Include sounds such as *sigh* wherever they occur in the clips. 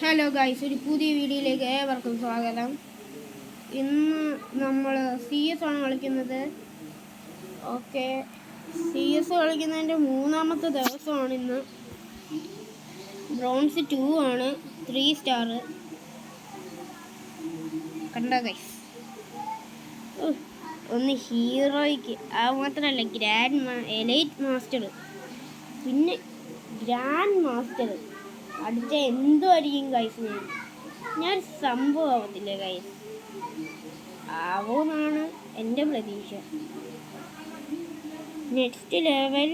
Hello guys ഒരു പുതിയ വീഡിയോയിലേക്ക് ഏവർക്കും സ്വാഗതം. ഇന്ന് നമ്മൾ സി എസ് ആണ് കളിക്കുന്നത്. ഓക്കെ സി എസ് കളിക്കുന്നതിന്റെ മൂന്നാമത്തെ ദിവസമാണ് ഇന്ന്. ബ്രോൺസ് ടു ആണ് ത്രീ സ്റ്റാർ കണ്ട ഗൈസ് ഒന്ന് ഹീറോയ്ക്ക് അത് മാത്രമല്ല ഗ്രാൻഡ് എലൈറ്റ് മാസ്റ്റർ പിന്നെ ഗ്രാൻഡ് മാസ്റ്റർ അടിച്ച എന്തുമായിരിക്കും കൈസ് ഞാൻ ഞാൻ സംഭവം ആവത്തില്ല കൈസ് ആവുമെന്നാണ് എന്റെ പ്രതീക്ഷ. Next level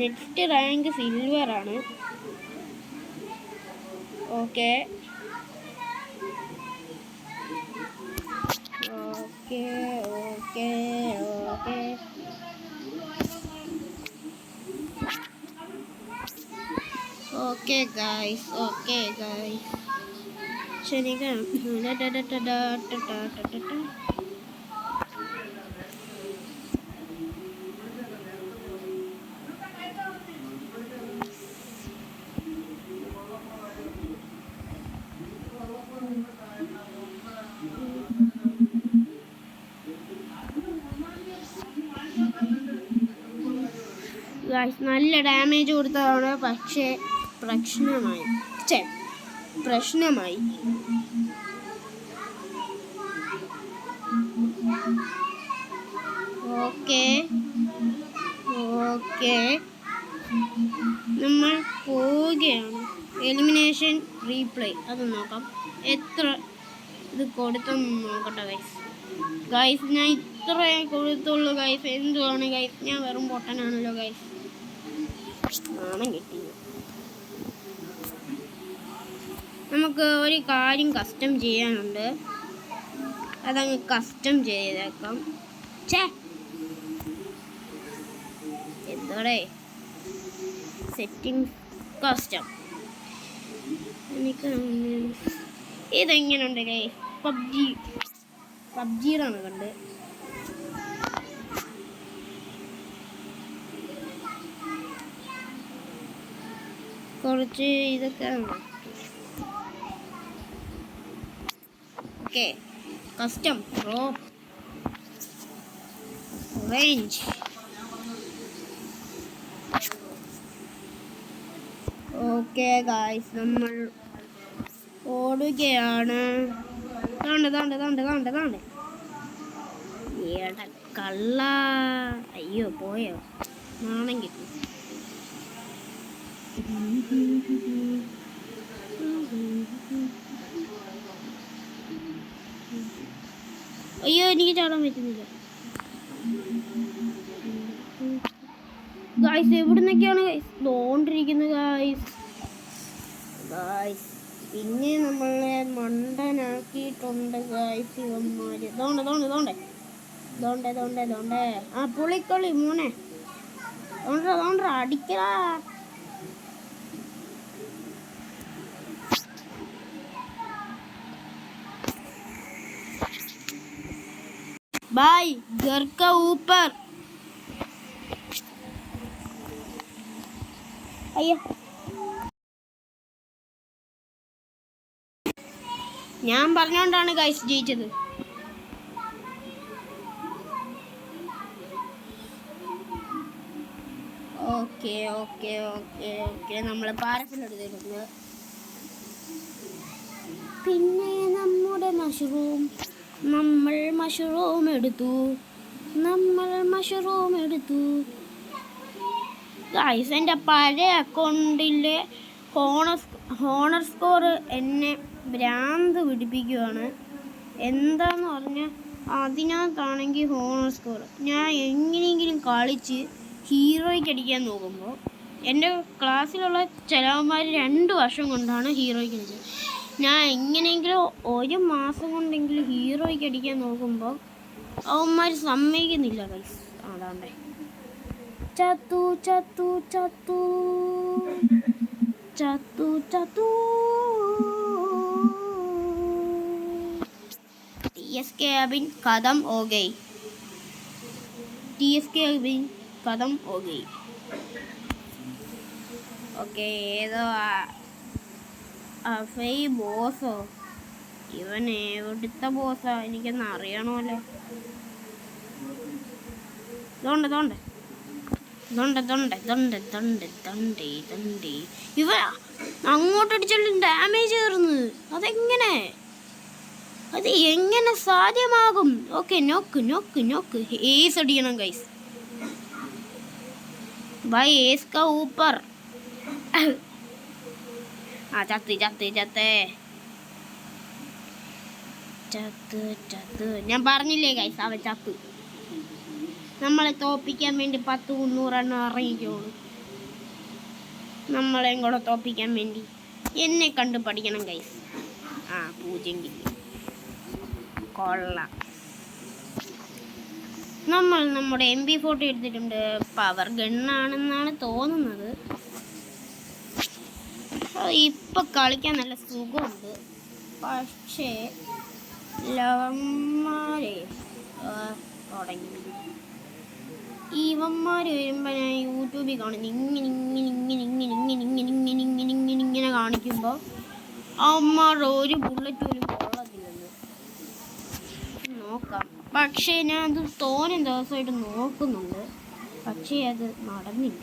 next rank silver ആണ്. Okay okay okay okay guys okay guys ശരി ഗായ്സ് നല്ല ഡാമേജ് കൊടുത്തതാണ്. പക്ഷേ പ്രശ്നമായി. ചേ പ്രശ്നമായി. Okay okay. നമ്മൾ പോവുകയാണ്. എലിമിനേഷൻ റീപ്ലേ അത് നോക്കാം. എത്ര ഇത് കൊടുത്തെന്ന് നോക്കട്ടെ ഗൈസ് ഗൈസ് ഞാൻ ഇത്രേ കൊടുത്തുള്ളൂ ഗൈസ് എന്തുവാണ് ഗൈസ് ഞാൻ വെറും പൊട്ടനാണല്ലോ ഗൈസ് നാണം കിട്ടി. നമുക്ക് ഒരു കാര്യം കസ്റ്റം ചെയ്യാനുണ്ട്. അതങ്ങ് കസ്റ്റം ചെയ്തേക്കാം. ചേ എന്തോടെ? സെറ്റിംഗ് കസ്റ്റം എനിക്ക് ഇതെങ്ങനെയുണ്ട് കൈ പബ്ജി. പബ്ജിയിലാണ് കണ്ട് കുറച്ച് ഇതൊക്കെ okay. Custom rope range okay guys നമ്മൾ ഓടുകയാണ്. താണ്ട് താണ്ട് താണ്ട് താണ്ട് താണ്ട് ഏട കള്ള. അയ്യോ പോയോ? നാണം കിട്ടി. *laughs* *laughs* അയ്യോ എനിക്ക് ചാടാൻ പറ്റുന്നില്ല. ഗായ്സ് എവിടുന്നൊക്കെയാണ് ഗൈസ് തോണ്ടിരിക്കുന്നത് ഗായ്സ് ഗായ്സ് പിന്നെ നമ്മളെ മണ്ടനാക്കിയിട്ടുണ്ട് ഗായ്സ് ഇവന്മാര്. തോണ്ട തോണ്ട തോണ്ടേ തോണ്ടേ തോണ്ടേ തോണ്ടേ ആ പുളിക്കളി മോനെ. തോണ്ട തോണ്ട അടിക്കടാ. ബായ് घर का ऊपर ഞാൻ പറഞ്ഞോണ്ടാണ് ഗൈസ് ജയിച്ചത്. Okay okay okay okay. നമ്മൾ പാരസിലെടുത്തിട്ടുണ്ട് പിന്നെ നമ്മുടെ മഷ്റൂം നമ്മൾ മഷ്റൂം എടുത്തു. നമ്മൾ മഷ്റൂം എടുത്തു. ഗൈസ് എന്റെ പഴയ അക്കൗണ്ടിലെ ഹോണർ ഹോണർ സ്കോർ എന്നെ ഭ്രാന്ത് പിടിപ്പിക്കുകയാണ് എന്താന്ന് പറഞ്ഞാൽ അതിനകത്താണെങ്കിൽ ഹോണർ സ്കോർ ഞാൻ എങ്ങനെയെങ്കിലും കളിച്ച് ഹീറോയ്ക്ക് അടിക്കാൻ നോക്കുമ്പോൾ എന്റെ ക്ലാസ്സിലുള്ള ചിലവന്മാർ രണ്ട് വർഷം കൊണ്ടാണ് ഹീറോയ്ക്ക് അടിച്ചത്. ഞാൻ എങ്ങനെയെങ്കിലും ഒരു മാസം കൊണ്ടെങ്കിലും ഹീറോയ്ക്ക് അടിക്കാൻ നോക്കുമ്പോൾ അവന്മാർ സമ്മതിക്കുന്നില്ല ഗൈസ് അതാണ്ടേ. ചത്തു ചത്തു ചത്തു. ചത്തു ചത്തു. ടി എസ് കെ അബിൻ കഥം okay. T S K Abin കഥം ഓകെ. ഓക്കെ ഏതോ അഫൈ ബോസോ? ഇവൻ എവിടുത്തെ ബോസാ? എനിക്കൊന്ന് അറിയണമല്ലോ ഇതുണ്ട് ഇതുണ്ട്. ഇതുണ്ട് ഇതുണ്ട് ഇതുണ്ട് ഇതുണ്ട് ഇതുണ്ട് ഇതുണ്ട്. ഇവ അങ്ങോട്ട് അടിച്ചാലും ഡാമേജ് കയറുന്നത് അതെങ്ങനെ? അത് എങ്ങനെ സാധ്യമാകും? ഓക്കെ നോക്ക് നോക്ക് നോക്ക് ഏസ് അടിക്കണം ഗൈസ് ഏസ് കാ ഊപ്പർ ആ ചത്ത് ചത്ത് जाते ചത്ത് ചത്ത് ഞാൻ പറഞ്ഞില്ലേ ഗൈസ് അവൻ ചത്ത് നമ്മളെ തോപ്പിക്കാൻ വേണ്ടി പത്ത് മുന്നൂറെണ്ണം ഇറങ്ങിക്കോളൂ നമ്മളെയും കൂടെ തോപ്പിക്കാൻ വേണ്ടി എന്നെ കണ്ട് പഠിക്കണം ഗൈസ് ആ പൂജ്യം കിട്ടി കൊള്ളാം നമ്മൾ നമ്മുടെ എം ബി ഫോട്ടോ എടുത്തിട്ടുണ്ട് പവർ ഗണ്ണാണെന്നാണ് തോന്നുന്നത്. ഇപ്പൊ കളിക്കാൻ നല്ല സുഖമുണ്ട്. പക്ഷേ ലവന്മാരെ തുടങ്ങി. ഇവന്മാർ വരുമ്പോൾ ഞാൻ യൂട്യൂബിൽ കാണുന്നു ഇങ്ങനെ ഇങ്ങനെ ഇങ്ങനെ ഇങ്ങനെ ഇങ്ങനെ ഇങ്ങനെ ഇങ്ങനെ ഇങ്ങനെ ഇങ്ങനെ ഇങ്ങനെ കാണിക്കുമ്പോൾ അവന്മാരുടെ ഒരു ബുള്ളറ്റ് പോലും കൊള്ളത്തില്ലെന്ന്. നോക്കാം. പക്ഷേ ഞാൻ അത് തോനെ ദിവസമായിട്ട് നോക്കുന്നുണ്ട്. പക്ഷേ അത് നടന്നില്ല.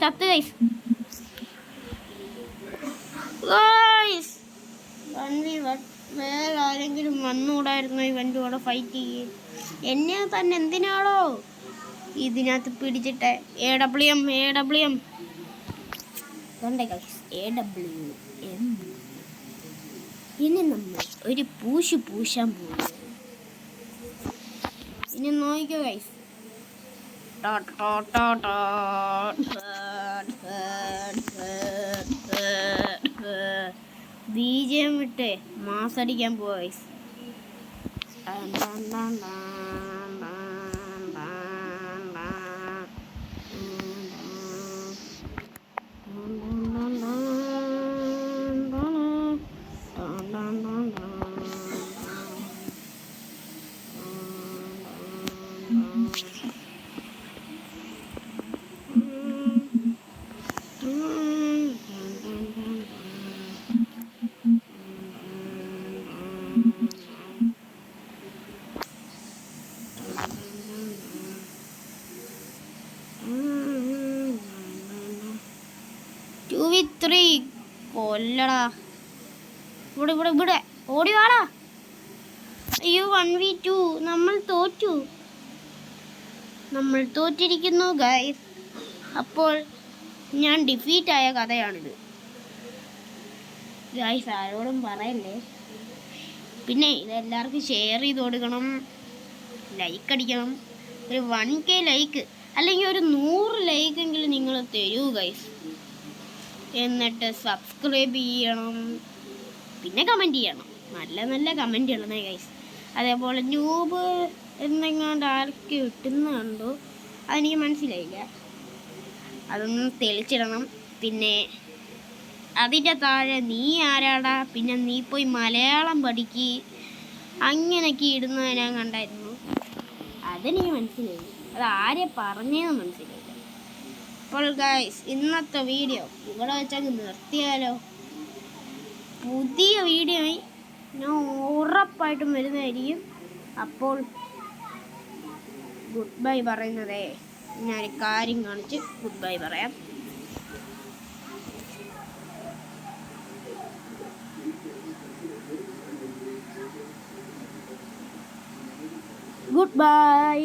ചത്ത് guys guys one v one വേറെ ആരെങ്കിലും വന്നുകൂടായിരുന്നു ഇവന്റെ ഫൈറ്റ് ചെയ്യേ. എന്നെ തന്നെ എന്തിനാണോ ഇതിനകത്ത് പിടിച്ചിട്ട് A W M A W M ഇതുണ്ട് ഗൈസ് എ ഡബ്ല്യു എം ഇനി നമ്മൾ ഒരു പൂശി പൂശാൻ പോകും ഇനി നോക്കിക്കോ ഗൈസ് ബീജം ജി ഇട്ട് മാസടിക്കാൻ പോയി Thank you. വി ത്രീ കൊല്ലടാ. ഇവിടെ ഇവിടെ ഇവിടെ. ഓടി വാടാ. അയ്യോ വൺ വി ടു നമ്മൾ തോറ്റു. നമ്മൾ തോറ്റിരിക്കുന്നു ഗൈസ് അപ്പോൾ ഞാൻ ഡിഫീറ്റ് ആയ കഥയാണിത്. ഗൈസ് ആരോടും പറയല്ലേ? പിന്നെ ഇതെല്ലാവർക്കും ഷെയർ ചെയ്ത് കൊടുക്കണം. ലൈക്ക് അടിക്കണം. ഒരു വൺ കെ ലൈക്ക് അല്ലെങ്കിൽ ഒരു നൂറ് ലൈക്കെങ്കിലും നിങ്ങൾ തരൂ ഗൈസ് എന്നിട്ട് സബ്സ്ക്രൈബ് ചെയ്യണം. പിന്നെ കമന്റ് ചെയ്യണം. നല്ല നല്ല കമന്റ് ഇടണേ ഗൈസ് അതേപോലെ ന്യൂബ് എന്തെങ്ങാണ്ട് ആർക്ക് കിട്ടുന്നുണ്ടോ അതെനിക്ക് മനസ്സിലായില്ല. അതൊന്ന് തെളിച്ചിടണം. പിന്നെ അതിന്റെ താഴെ നീ ആരാടാ? പിന്നെ നീ പോയി മലയാളം പഠിക്ക്. അങ്ങനെയൊക്കെ ഇടുന്നത് ഞാൻ കണ്ടായിരുന്നു. അതെനിക്ക് മനസ്സിലായി അത് ആരെ പറഞ്ഞതെന്ന് മനസ്സിലായില്ല. അപ്പോൾ ഗൈസ് ഇന്നത്തെ വീഡിയോ ഇവിടെ വെച്ചങ്ങ് നിർത്തിയാലോ? പുതിയ വീഡിയോ ഞാൻ ഉറപ്പായിട്ടും വരുന്നതായിരിക്കും. അപ്പോൾ ഗുഡ് ബൈ പറയുന്നതേ. ഞാൻ കാര്യം കാണിച്ച് ഗുഡ് ബൈ പറയാം. Good bye